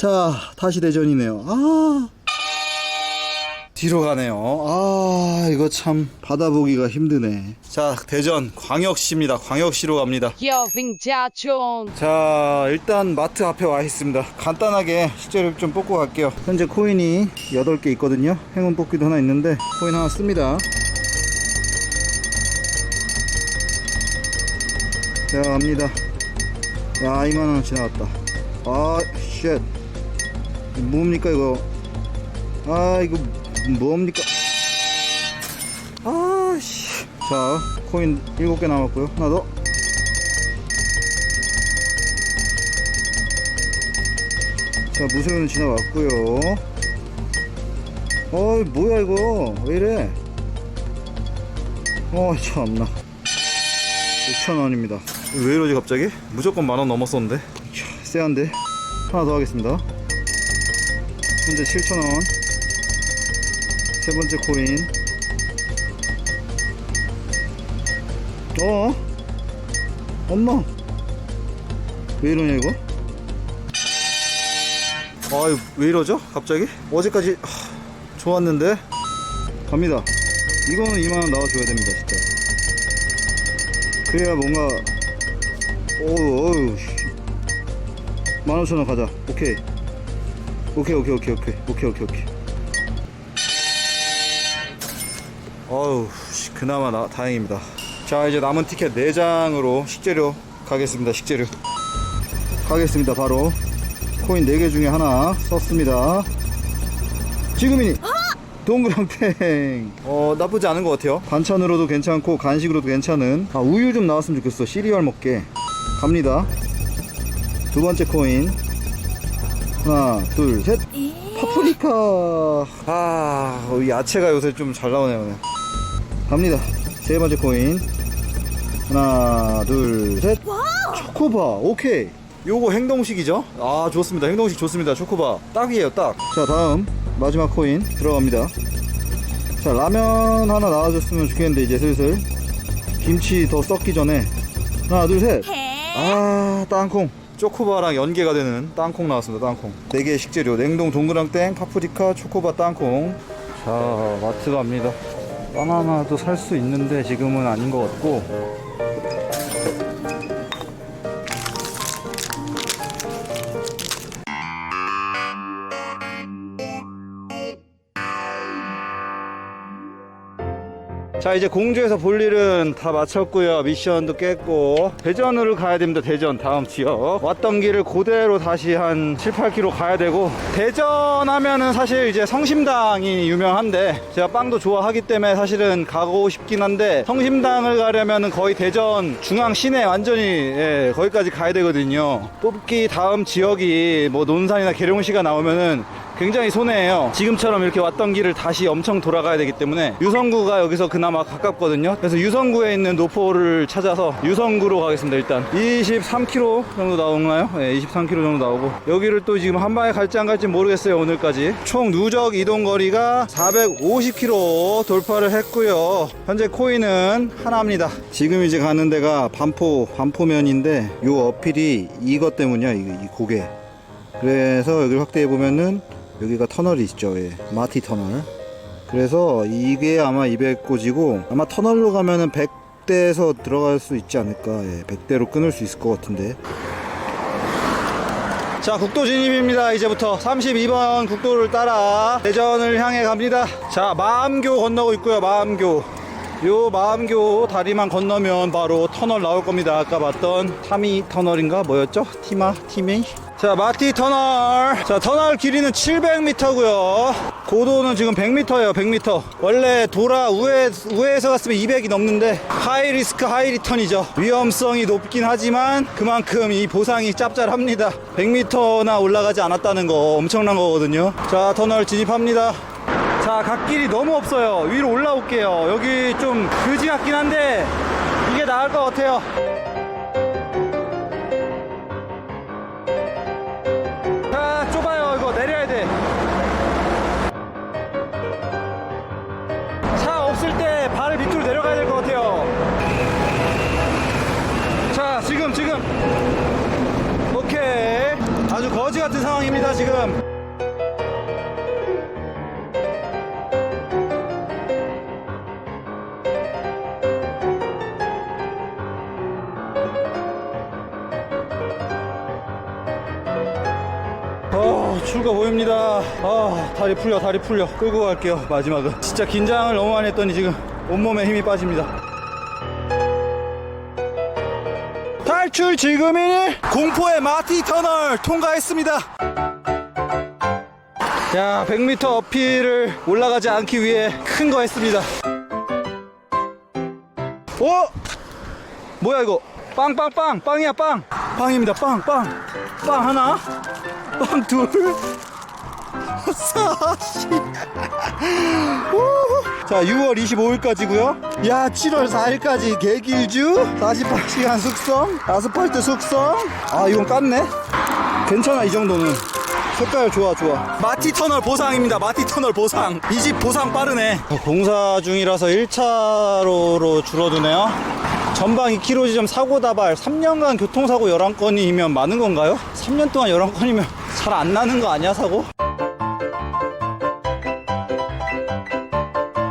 자, 다시 대전이네요. 아. 뒤로 가네요. 아, 이거 참 받아보기가 힘드네. 자, 대전 광역시입니다. 광역시로 갑니다. Jachon. 자, 일단 마트 앞에 와 있습니다. 간단하게 식재료 좀 뽑고 갈게요. 현재 코인이 8개 있거든요. 행운 뽑기도 하나 있는데, 코인 하나 씁니다. 자, 갑니다. 야, 2만원 지나갔다. 아, 쉣. 뭡니까, 이거? 아, 이거, 뭡니까? 아, 씨. 자, 코인 7개 남았고요. 하나 더. 자 무쇠는 지나갔고요 어이 뭐야 이거 왜 이래 어 참나 6천원입니다 왜 이러지 갑자기? 무조건 만 원 넘었었는데 캬, 쎄한데 하나 더 하겠습니다 현재 7천원. 세 번째 코인. 어? 엄마. 왜 이러냐 이거? 아유 왜 이러죠? 갑자기? 어제까지 하, 좋았는데? 갑니다. 이거는 2만원 나와줘야 됩니다 진짜. 그래야 뭔가 어우 어우 15,000원 가자. 오케이 오케이 오케이 오케이 오케이. 오케이 오케이 어우 씨, 그나마 나, 다행입니다. 자 이제 남은 티켓 4장으로 식재료 가겠습니다 식재료. 가겠습니다 바로. 코인 4개 중에 하나 썼습니다. 지금이니 동그랑땡. 어 나쁘지 않은 것 같아요. 반찬으로도 괜찮고 간식으로도 괜찮은. 아 우유 좀 나왔으면 좋겠어. 시리얼 먹게. 갑니다. 두 번째 코인 하나 둘 셋. 파프리카. 아 어, 야채가 요새 좀 잘 나오네요 오늘. 갑니다. 세 번째 코인. 하나 둘 셋. 초코바. 오케이. 요거 행동식이죠? 아 좋습니다. 행동식 좋습니다. 초코바. 딱이에요 딱 자 다음. 마지막 코인 들어갑니다. 자 라면 하나 나와줬으면 좋겠는데 이제 슬슬. 김치 더 썩기 전에. 하나 둘 셋 아 땅콩 초코바랑 연계가 되는 땅콩 나왔습니다 땅콩. 4개의 식재료. 냉동 동그랑땡 파프리카 초코바 땅콩. 자 마트 갑니다. 바나나도 살 수 있는데 지금은 아닌 것 같고 자 이제 공주에서 볼 일은 다 마쳤고요. 미션도 깼고. 대전으로 가야 됩니다 대전. 다음 지역. 왔던 길을 그대로 다시 한 7, 8km 가야 되고. 대전 하면은 사실 이제 성심당이 유명한데 제가 빵도 좋아하기 때문에 사실은 가고 싶긴 한데 성심당을 가려면은 거의 대전 중앙 시내 완전히 예, 거기까지 가야 되거든요. 뽑기 다음 지역이 뭐 논산이나 계룡시가 나오면은 굉장히 손해예요. 지금처럼 이렇게 왔던 길을 다시 엄청 돌아가야 되기 때문에 유성구가 여기서 그나마 가깝거든요. 그래서 유성구에 있는 노포를 찾아서 유성구로 가겠습니다. 일단 23km 정도 나오나요? 네, 23km 정도 나오고 여기를 또 지금 한 방에 갈지 안 갈지 모르겠어요. 오늘까지 총 누적 이동 거리가 450km 돌파를 했고요. 현재 코인은 하나입니다. 지금 이제 가는 데가 반포 반포면인데 요 어필이 이것 때문이야. 이, 이 고개. 그래서 여기를 확대해 보면은 여기가 터널이 있죠. 예. 마티 터널. 그래서 이게 아마 200고지고 아마 터널로 가면은 100대에서 들어갈 수 있지 않을까. 예. 100대로 끊을 수 있을 것 같은데. 자, 국도 진입입니다. 이제부터 32번 국도를 따라 대전을 향해 갑니다. 자, 마암교 건너고 있고요. 마암교. 요 마암교 다리만 건너면 바로 터널 나올 겁니다. 아까 봤던 타미 터널인가 뭐였죠? 티마 티미. 자 마티 터널. 자 터널 길이는 700m고요. 고도는 지금 100m예요. 100m. 원래 도라 우회 우회에서 갔으면 200이 넘는데 하이 리스크 하이 리턴이죠. 위험성이 높긴 하지만 그만큼 이 보상이 짭짤합니다. 100m나 올라가지 않았다는 거 엄청난 거거든요. 자 터널 진입합니다. 자, 갓길이 너무 없어요. 위로 올라올게요. 여기 좀 그지 같긴 한데, 이게 나을 것 같아요. 밑으로 내려가야 될 것 같아요. 자, 지금, 지금. 오케이. 아주 거지 같은 상황입니다 지금 어, 출가 보입니다. 아, 다리 풀려, 다리 풀려. 끌고 갈게요, 마지막은. 진짜 긴장을 너무 많이 했더니 지금 온몸에 힘이 빠집니다. 탈출 지금이니 공포의 마티 터널 통과했습니다. 야, 100m 어필을 올라가지 않기 위해 큰 거 했습니다. 어? 뭐야 이거? 빵빵빵 빵이야 빵 빵입니다 빵 빵 빵 하나 빵 둘 사시 자 6월 25일까지고요. 야 7월 4일까지 개길주? 48시간 숙성? 아스팔트 숙성? 아 이건 깠네. 괜찮아 이 정도는. 색깔 좋아 좋아. 마티 터널 보상입니다. 마티 터널 보상. 이 집 보상 빠르네. 공사 중이라서 1차로로 줄어드네요. 전방 2km 지점 사고 다발 3년간 교통사고 11건이면 많은 건가요? 3년 동안 11건이면 잘 안 나는 거 아니야 사고?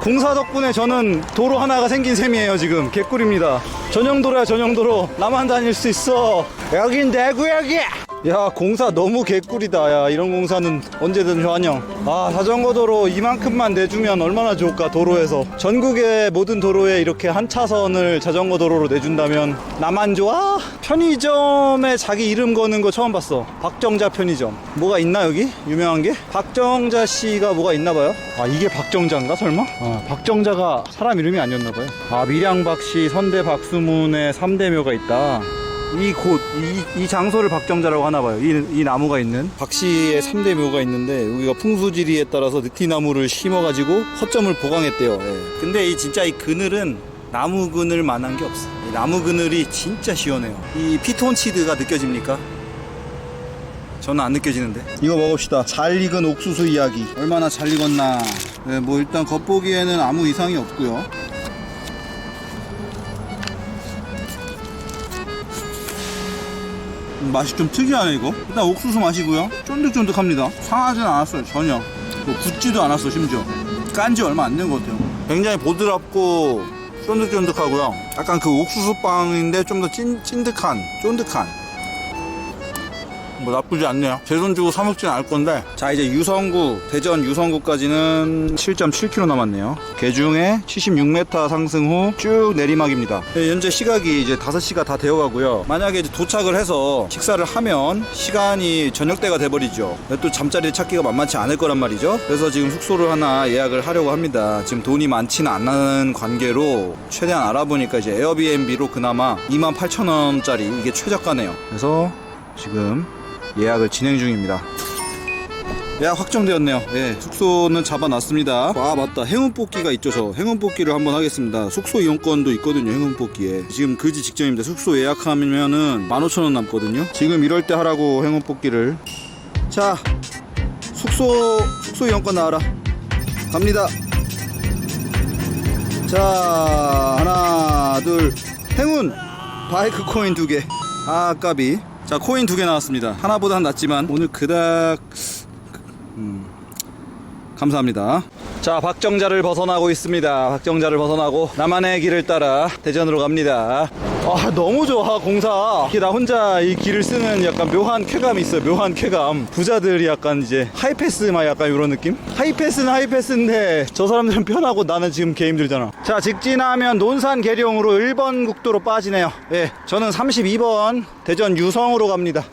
공사 덕분에 저는 도로 하나가 생긴 셈이에요 지금. 개꿀입니다. 전용도로야 전용도로. 나만 다닐 수 있어. 여긴 내 구역이야 야 공사 너무 개꿀이다 야 이런 공사는 언제든 환영 아 자전거 도로 이만큼만 내주면 얼마나 좋을까 도로에서 전국의 모든 도로에 이렇게 한 차선을 자전거 도로로 내준다면 나만 좋아? 편의점에 자기 이름 거는 거 처음 봤어 박정자 편의점 뭐가 있나 여기? 유명한 게? 박정자 씨가 뭐가 있나 봐요 아 이게 박정자인가 설마? 아 박정자가 사람 이름이 아니었나 봐요 아 밀양박 씨 선대 박수문의 3대묘가 있다 이 곳, 이, 이 장소를 박정자라고 하나 봐요. 이, 이 나무가 있는. 박씨의 3대 묘가 있는데, 여기가 풍수지리에 따라서 느티나무를 심어가지고 허점을 보강했대요. 예. 근데 이 진짜 이 그늘은 나무 그늘 만한 게 없어. 이 나무 그늘이 진짜 시원해요. 이 피톤치드가 느껴집니까? 저는 안 느껴지는데. 이거 먹읍시다. 잘 익은 옥수수 이야기. 얼마나 잘 익었나. 네, 뭐 일단 겉보기에는 아무 이상이 없고요. 맛이 좀 특이하네 이거. 일단 옥수수 맛이고요. 쫀득쫀득합니다. 상하진 않았어요 전혀. 뭐 굳지도 않았어 심지어. 깐 지 얼마 안 된 것 같아요. 굉장히 보드랍고 쫀득쫀득하고요. 약간 그 옥수수 빵인데 좀 더 찐득한 쫀득한 뭐 나쁘지 않네요. 제 돈 주고 사 먹지는 않을 건데. 자 이제 유성구 대전 유성구까지는 7.7km 남았네요. 개중에 76m 상승 후 쭉 내리막입니다. 네, 현재 시각이 이제 5시가 다 되어 가고요. 만약에 이제 도착을 해서 식사를 하면 시간이 저녁 때가 돼 버리죠. 또 잠자리 찾기가 만만치 않을 거란 말이죠. 그래서 지금 숙소를 하나 예약을 하려고 합니다. 지금 돈이 많지는 않는 관계로 최대한 알아보니까 이제 에어비앤비로 그나마 28,000원짜리 이게 최저가네요. 그래서 지금 예약을 진행 중입니다. 예약 확정되었네요. 예, 숙소는 잡아놨습니다. 아, 맞다. 행운 뽑기가 있죠, 저. 행운 뽑기를 한번 하겠습니다. 숙소 이용권도 있거든요, 행운 뽑기에. 지금 그지 직전입니다. 숙소 예약하면은 15,000원 남거든요. 지금 이럴 때 하라고 행운 뽑기를. 자, 숙소, 숙소 이용권 나와라. 갑니다. 자, 하나, 둘. 행운! 바이크 코인 두 개. 아, 까비. 자, 코인 두 개 나왔습니다. 하나보다 는 낫지만 오늘 그닥 음, 감사합니다. 자, 박정자를 벗어나고 있습니다. 박정자를 벗어나고 나만의 길을 따라 대전으로 갑니다. 아, 너무 좋아, 공사. 이게 나 혼자 이 길을 쓰는 약간 묘한 쾌감이 있어요. 묘한 쾌감. 부자들이 약간 이제 하이패스 막 약간 이런 느낌? 하이패스는 하이패스인데 저 사람들은 편하고 나는 지금 개 힘들잖아. 자, 직진하면 논산 계룡으로 1번 국도로 빠지네요. 예, 저는 32번 대전 유성으로 갑니다.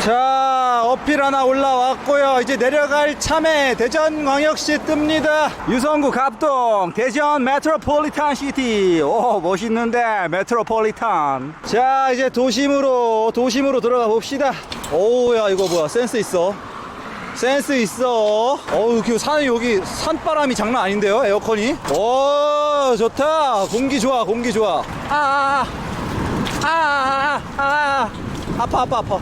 자 어필 하나 올라왔고요. 이제 내려갈 참에 대전광역시 뜹니다. 유성구 갑동 대전 메트로폴리탄 시티. 오 멋있는데 메트로폴리탄. 자 이제 도심으로 도심으로 들어가 봅시다. 오야 이거 뭐야? 센스 있어. 센스 있어. 어우 그 산이 여기 산바람이 장난 아닌데요 에어컨이? 오 좋다. 공기 좋아 공기 좋아. 아 아 아 아, 아, 아, 아, 아파 아파 아파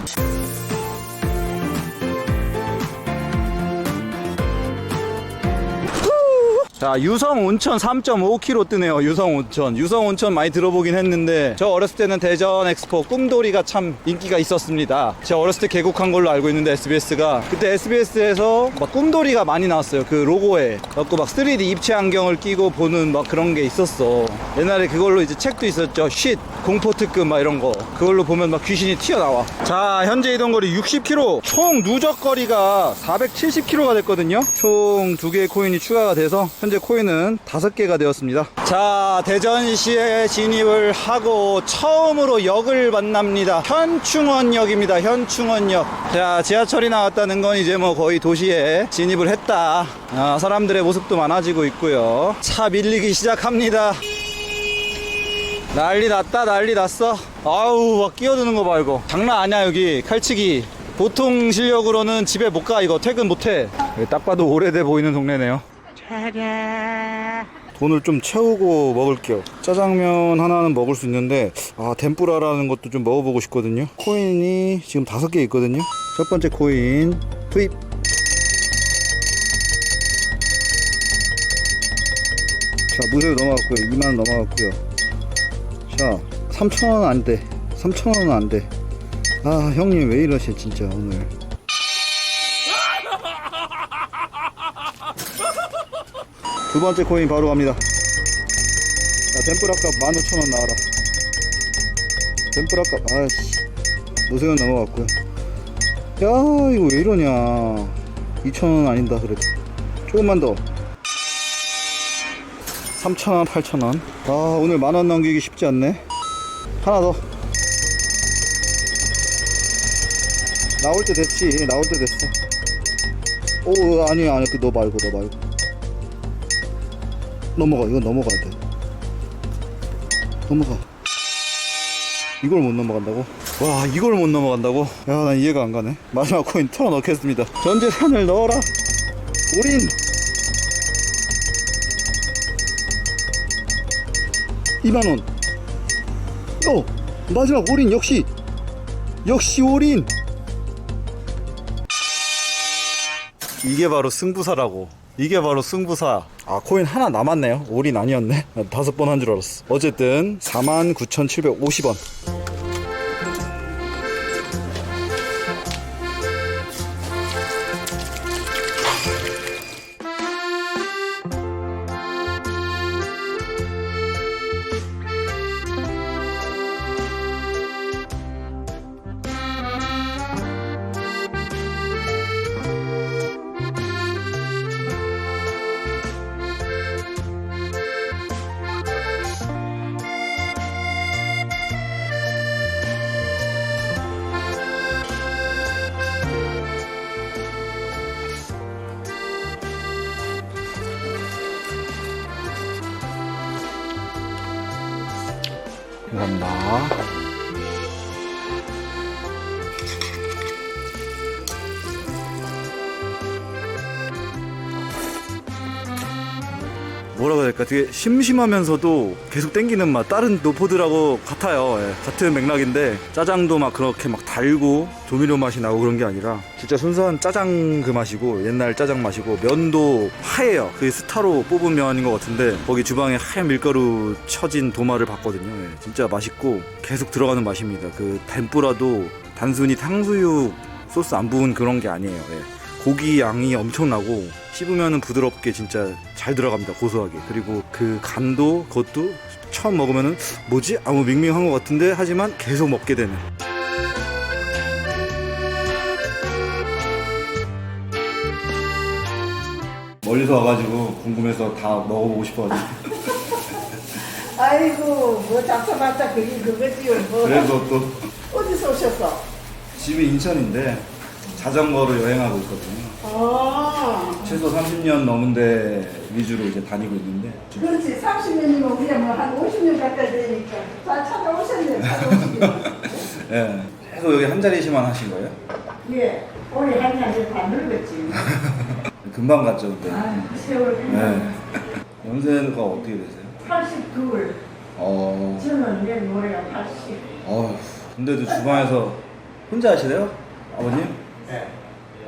자 유성 온천 3.5km 뜨네요 유성 온천. 유성 온천 많이 들어보긴 했는데 저 어렸을 때는 대전 엑스포 꿈돌이가 참 인기가 있었습니다. 제가 어렸을 때 개국한 걸로 알고 있는데 SBS가. 그때 SBS에서 막 꿈돌이가 많이 나왔어요 그 로고에. 그래갖고 막 3D 입체 안경을 끼고 보는 막 그런 게 있었어. 옛날에 그걸로 이제 책도 있었죠 쉿 공포 특급 막 이런 거. 그걸로 보면 막 귀신이 튀어나와. 자 현재 이동거리 60km 총 누적 거리가 470km가 됐거든요. 총 두 개의 코인이 추가가 돼서 현재 코인은 다섯 개가 되었습니다. 자 대전시에 진입을 하고 처음으로 역을 만납니다. 현충원역입니다. 현충원역. 자 지하철이 나왔다는 건 이제 뭐 거의 도시에 진입을 했다. 아, 사람들의 모습도 많아지고 있고요. 차 밀리기 시작합니다. 난리 났다 난리 났어. 아우 막 끼어드는 거 봐 이거 장난 아니야 여기. 칼치기. 보통 실력으로는 집에 못 가 이거. 퇴근 못해. 여기 딱 봐도 오래돼 보이는 동네네요 돈을 좀 채우고 먹을게요. 짜장면 하나는 먹을 수 있는데 아 덴뿌라라는 것도 좀 먹어보고 싶거든요. 코인이 지금 다섯 개 있거든요. 첫 번째 코인 투입. 자 무쇠 넘어갔고요. 2만 넘어갔고요. 자 3천 원 안 돼. 3천 원은 안 돼. 아 형님 왜 이러시 진짜 오늘 두 번째 코인 바로 갑니다 자 덴뿌라값 15,000원 나와라 덴뿌라값 아씨 무쇠는 넘어갔고요 야 이거 왜 이러냐 2,000원 아닌다 그래도 조금만 더 3,000원, 8,000원. 아, 오늘 만 원 넘기기 쉽지 않네. 하나 더. 나올 때 됐지. 나올 때 됐어. 오, 아니, 아니, 그너 말고, 너 말고. 넘어가, 이건 넘어가야 돼. 넘어가. 이걸 못 넘어간다고? 와, 이걸 못 넘어간다고? 야, 난 이해가 안 가네. 마지막 코인 털어 넣겠습니다. 전 재산을 넣어라. 올인. 2만원 어 마지막 올인 역시 역시 올인 이게 바로 승부사라고 이게 바로 승부사 아 코인 하나 남았네요. 올인 아니었네. 난 다섯 번 한 줄 알았어. 어쨌든 49,750원 감사합니다 뭐라고 해야 될까? 되게 심심하면서도 계속 땡기는 맛. 다른 노포들하고 같아요. 예, 같은 맥락인데 짜장도 막 그렇게 막 달고 조미료 맛이 나고 그런 게 아니라 진짜 순수한 짜장 그 맛이고 옛날 짜장 맛이고 면도 하얘요. 그게 스타로 뽑은 면인 것 같은데 거기 주방에 하얀 밀가루 쳐진 도마를 봤거든요. 예, 진짜 맛있고 계속 들어가는 맛입니다. 그 덴뿌라도 단순히 탕수육 소스 안 부은 그런 게 아니에요. 예. 고기 양이 엄청나고 씹으면은 부드럽게 진짜 잘 들어갑니다 고소하게. 그리고 그 간도 그것도 처음 먹으면은 뭐지? 아무 밍밍한 것 같은데? 하지만 계속 먹게 되는. 멀리서 와가지고 궁금해서 다 먹어보고 싶어가지고. 아이고 뭐 잡숴봤자 그게 그거지요 뭐. 그래서 또 어디서 오셨어? 집이 인천인데 자전거로 여행하고 있거든요 아 최소 30년 넘은 데 위주로 이제 다니고 있는데 그렇지 30년이면 우리가 뭐한 50년 가까이 되니까 잘 찾아오셨네 찾아오시면 예. 계속 여기 한 자리시만 하신 거예요? 예 오늘 한잔 다 늙었지 금방 갔죠 근데 아 세월 네. 연세가 어떻게 되세요? 82 어, 저는 내일 모레가 80 어, 근데도 주방에서 혼자 하시래요? 아버님? 네.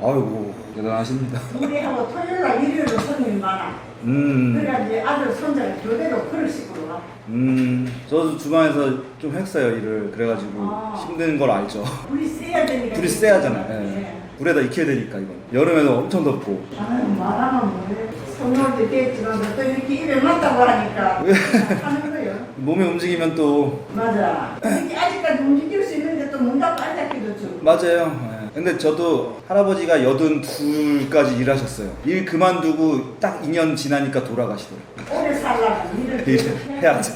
아이고 대단하십니다. 우리하고 토요일 날 일요일에 손님이 많아. 음, 이제 아들 손자가 교대로 그런 식으로 와. 음, 저도 주방에서 좀 했어요 일을 그래가지고 아. 힘든 걸 알죠. 불이 세야 되니까. 불이 세야잖아요. 예. 네. 불에다 익혀야 되니까 이거. 여름에는 엄청 덥고. 아유 말하면 뭐해. 손님한테 되겠지만 또 이렇게 입에 맞다고 하니까 하는 거예요. 몸이 움직이면 또 맞아. 이렇게 아직까지 움직일 수 있는데 또 문 닫고 앉았기도 좀. 맞아요. 예. 근데 저도 할아버지가 여든 둘까지 일하셨어요. 일 그만두고 딱 2년 지나니까 돌아가시더라고요. 오래 살라고 일을 해야 해야지.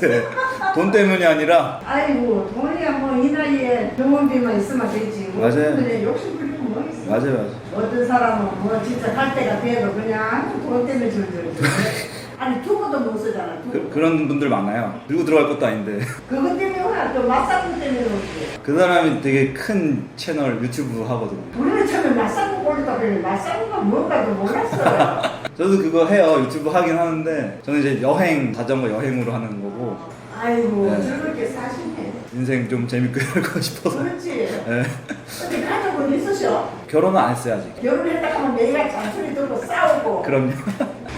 돈 때문이 아니라 아이고 돈이야 뭐 이 나이에 병원비만 있으면 되지. 뭐 맞아요. 그냥 욕심 부리고 뭐 있어. 맞아요, 맞아요. 어떤 사람은 뭐 진짜 갈 때가 돼도 그냥 돈 때문에 줄줄. 아니 두고도 못 쓰잖아. 두고. 그, 그런 분들 많아요. 들고 들어갈 것도 아닌데. 그것 때문에 와. 또 맛사구 때문에 오지. 그 사람이 되게 큰 채널 유튜브 하거든요. 우리는 처음에 맛사구 올리다 보니 맛사구가 뭔가도 몰랐어요. 저도 그거 해요. 유튜브 하긴 하는데 저는 이제 여행, 자전거 여행으로 하는 거고 아이고 네. 즐겁게 사시네. 인생 좀 재밌게 살고 싶어서. 그렇지. 예. 근데 가족은 있으셔. 결혼은 안 했어요 아직. 결혼했다 하면 내가 잔소리 들고 싸우고. 그럼요.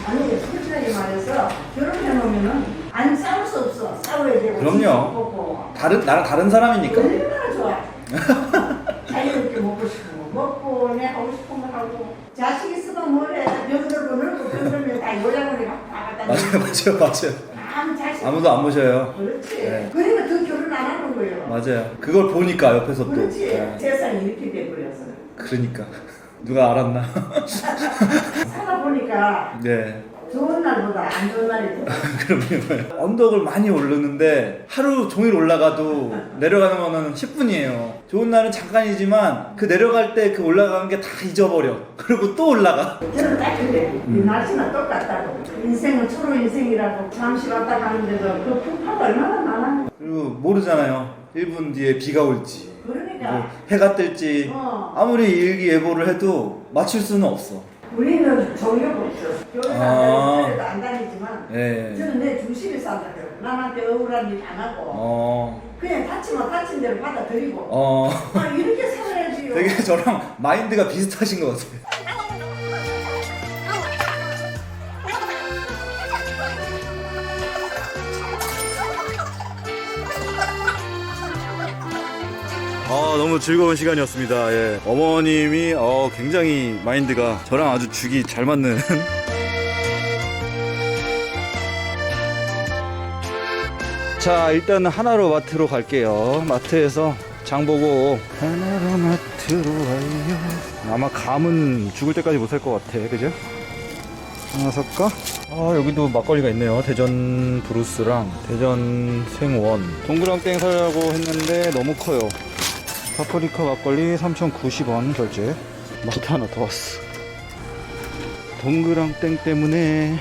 아니 솔직 하게 말해서 결혼해 놓으면은 안 싸울 수 없어. 싸워야 되고. 그럼요. 뽑고. 다른 나랑 다른 사람이니까. 얼마나 좋아. 자유롭게 먹고 싶은 거 먹고 내 하고 싶은 거 하고 자식 있으면 뭐래 병들고 늙고 병들면 다 요양원에 다 갖다 맞아요. 맞아요, 맞아요. 아무 자식 아무도 안 모셔요. 그렇지 네. 그러니까 더 결혼 안 하는 거예요 맞아요. 그걸 보니까 옆에서 또. 그렇지 예. 세상이 이렇게 돼버려서 그러니까 누가 알았나? 살아보니까 네. 날보다 안 좋은 더 그럼요. 언덕을 많이 오르는데 하루 종일 올라가도 내려가는 거는 10분이에요. 좋은 날은 잠깐이지만 그 내려갈 때 그 올라간 게 다 잊어버려. 그리고 또 올라가. 저는 딱 그래 음. 이 날씨는 똑같다고 인생은 초로 인생이라고 잠시 왔다 가는데도 그 풍파가 얼마나 많아 그리고 모르잖아요. 1분 뒤에 비가 올지, 그러니까 뭐 해가 뜰지. 어. 아무리 일기예보를 해도 맞출 수는 없어. 우리는 정력 없어. 교회도 아. 안 다니고 안 다니지만 예. 저는 내 중심에 산다 그래요. 남한테 억울한 일 안 하고 어, 그냥 다치면 다친 대로 받아들이고 어. 아, 이렇게 살아야지요. 되게 저랑 마인드가 비슷하신 것 같아요. 아 너무 즐거운 시간이었습니다. 예. 어머님이 어, 굉장히 마인드가 저랑 아주 죽이 잘 맞는. 자 일단 하나로 마트로 갈게요. 마트에서 장 보고 하나로 마트로 와요. 아마 감은 죽을 때까지 못 살 것 같아, 그죠? 하나 살까? 아 여기도 막걸리가 있네요 대전 브루스랑 대전 생원 동그랑땡 사려고 했는데 너무 커요 파프리카 막걸리 3,090원 결제. 마트 하나 더 왔어. 동그랑땡 때문에.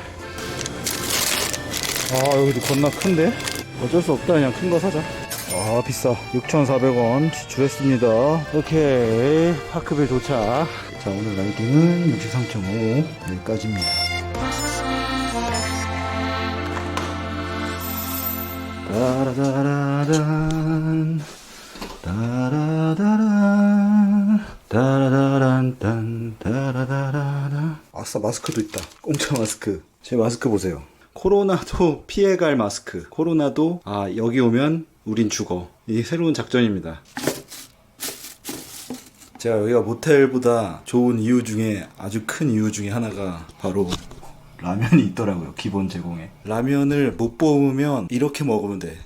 아 여기도 겁나 큰데? 어쩔 수 없다. 그냥 큰 거 사자. 아 비싸. 6,400원 지출했습니다. 오케이. 파크빌 도착. 자 오늘 라이딩은 63.5 여기까지입니다. 따라다라단 따라다란 따라다란 딴 따라다라단 아싸 마스크도 있다. 공짜 마스크. 제 마스크 보세요. 코로나도 피해갈 마스크. 코로나도 아 여기 오면 우린 죽어. 이 새로운 작전입니다. 제가 여기가 모텔보다 좋은 이유 중에 아주 큰 이유 중에 하나가 바로 라면이 있더라고요 기본 제공에. 라면을 못 뽑으면 이렇게 먹으면 돼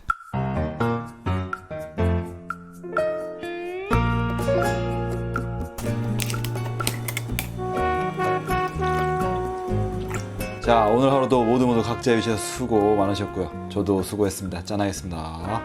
오늘 하루도 모두 모두 각자 위치에서 수고 많으셨고요. 저도 수고했습니다. 짠하겠습니다.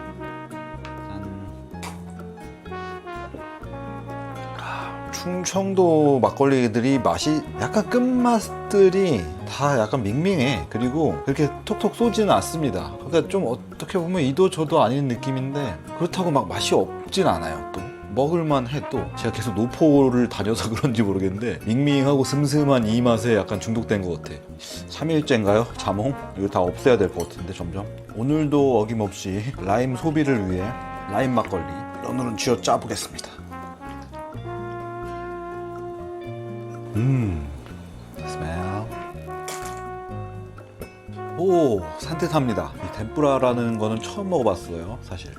충청도 막걸리들이 맛이 약간 끝맛들이 다 약간 밍밍해. 그리고 그렇게 톡톡 쏘지는 않습니다. 그러니까 좀 어떻게 보면 이도 저도 아닌 느낌인데 그렇다고 막 맛이 없진 않아요 또 먹을만 해도 제가 계속 노포를 다녀서 그런지 모르겠는데 밍밍하고 슴슴한 이 맛에 약간 중독된 것 같아 3일째인가요? 자몽? 이거 다 없애야 될 것 같은데 점점 오늘도 어김없이 라임 소비를 위해 라임 막걸리 오늘은 쥐어 짜보겠습니다 음, 스멜. 오, 산뜻합니다. 이 덴뿌라라는 거는 처음 먹어봤어요, 사실.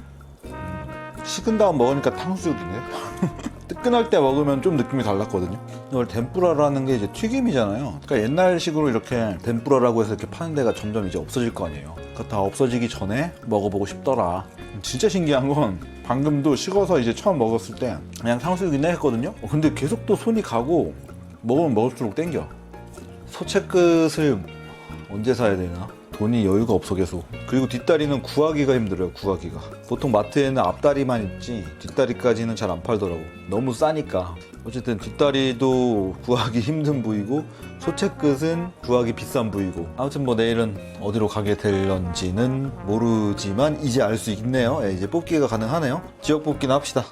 음, 식은 다음 먹으니까 탕수육이네. 뜨끈할 때 먹으면 좀 느낌이 달랐거든요. 이걸 덴뿌라라는 게 이제 튀김이잖아요. 그러니까 옛날식으로 이렇게 덴뿌라라고 해서 이렇게 파는 데가 점점 이제 없어질 거 아니에요. 그러니까 다 없어지기 전에 먹어보고 싶더라. 진짜 신기한 건 방금도 식어서 이제 처음 먹었을 때 그냥 탕수육이네 했거든요. 어, 근데 계속 또 손이 가고 먹으면 먹을수록 땡겨. 소채 끝을 언제 사야 되나? 돈이 여유가 없어 계속. 그리고 뒷다리는 구하기가 힘들어요. 구하기가. 보통 마트에는 앞다리만 있지 뒷다리까지는 잘 안 팔더라고. 너무 싸니까. 어쨌든 뒷다리도 구하기 힘든 부위고 소채 끝은 구하기 비싼 부위고. 아무튼 뭐 내일은 어디로 가게 될런지는 모르지만 이제 알 수 있네요. 예, 이제 뽑기가 가능하네요. 지역 뽑기나 합시다.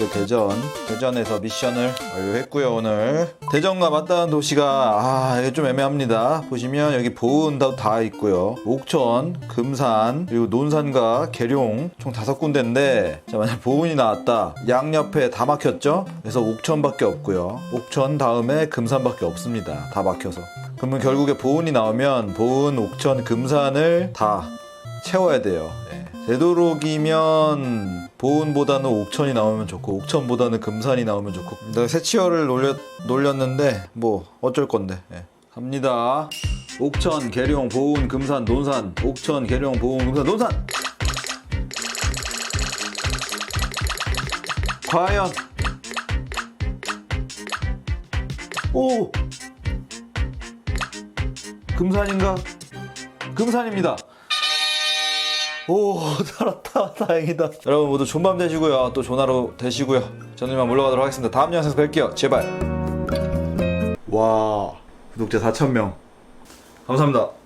현재 대전 대전에서 미션을 완료했고요 오늘. 대전과 맞닿은 도시가 아 이게 좀 애매합니다. 보시면 여기 보은도 다 있고요. 옥천 금산 그리고 논산과 계룡 총 다섯 군데인데 자 만약 보은이 나왔다. 양옆에 다 막혔죠? 그래서 옥천밖에 없고요. 옥천 다음에 금산밖에 없습니다. 다 막혀서. 그러면 결국에 보은이 나오면 보은 옥천 금산을 다 채워야 돼요. 예. 되도록이면 보은보다는 옥천이 나오면 좋고 옥천보다는 금산이 나오면 좋고. 내가 새치어를 놀렸, 놀렸는데 뭐 어쩔 건데. 예. 갑니다. 옥천, 계룡, 보은, 금산, 논산. 옥천, 계룡, 보은, 금산, 논산! 과연! 오! 금산인가? 금산입니다 오 살았다. 다행이다. 여러분 모두 좋은 밤 되시고요. 또 좋은 되시고요. 저는 이만 물러가도록 하겠습니다. 다음 영상에서 뵐게요. 제발. 와 구독자 4,000명. 감사합니다